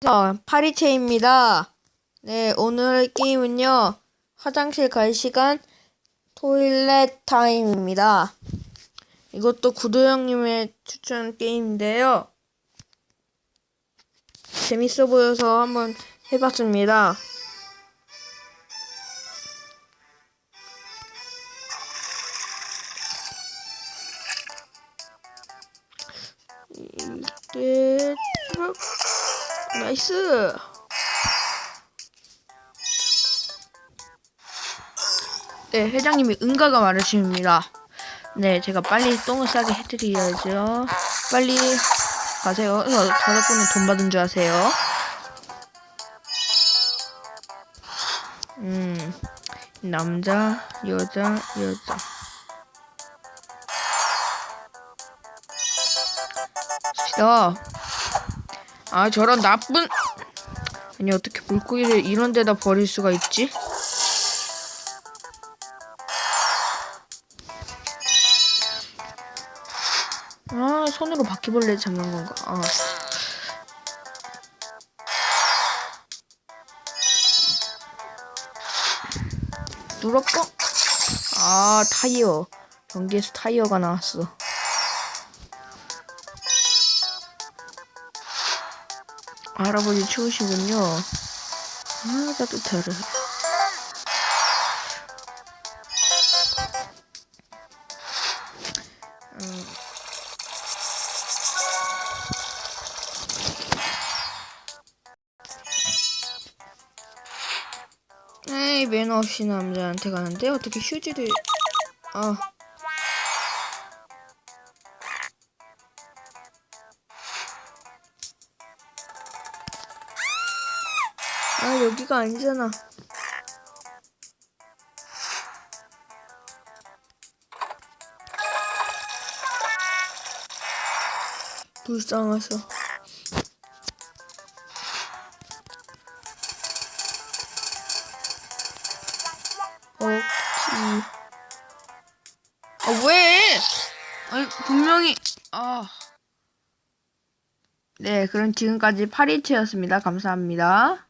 자, 파리채입니다. 네, 오늘 게임은요, 화장실 갈 시간 토일렛 타임입니다. 이것도 구도 형님의 추천 게임인데요. 재밌어 보여서 한번 해봤습니다. 이게 나이스. 네, 회장님이 응가가 많으십니다. 네, 제가 빨리 똥을 싸게 해드려야죠. 빨리 가세요. 저, 저 덕분에 돈 받은 줄 아세요? 음, 남자, 여자, 여자. 야, 아 저런 나쁜 아니 어떻게 물고기를 이런 데다 버릴 수가 있지? 아 손으로 바퀴벌레 잡는 건가? 아. 누를까? 아 타이어 전기에서 타이어가 나왔어. 할아버지 추우시군요. 아, 따뜻하다. 음. 에이, 매너 없이 남자한테 가는데 어떻게 휴지를... 아... 아 여기가 아니잖아. 불쌍해서. 어, 이. 아 왜? 아니 분명히 아. 네, 그럼 지금까지 파리치였습니다. 감사합니다.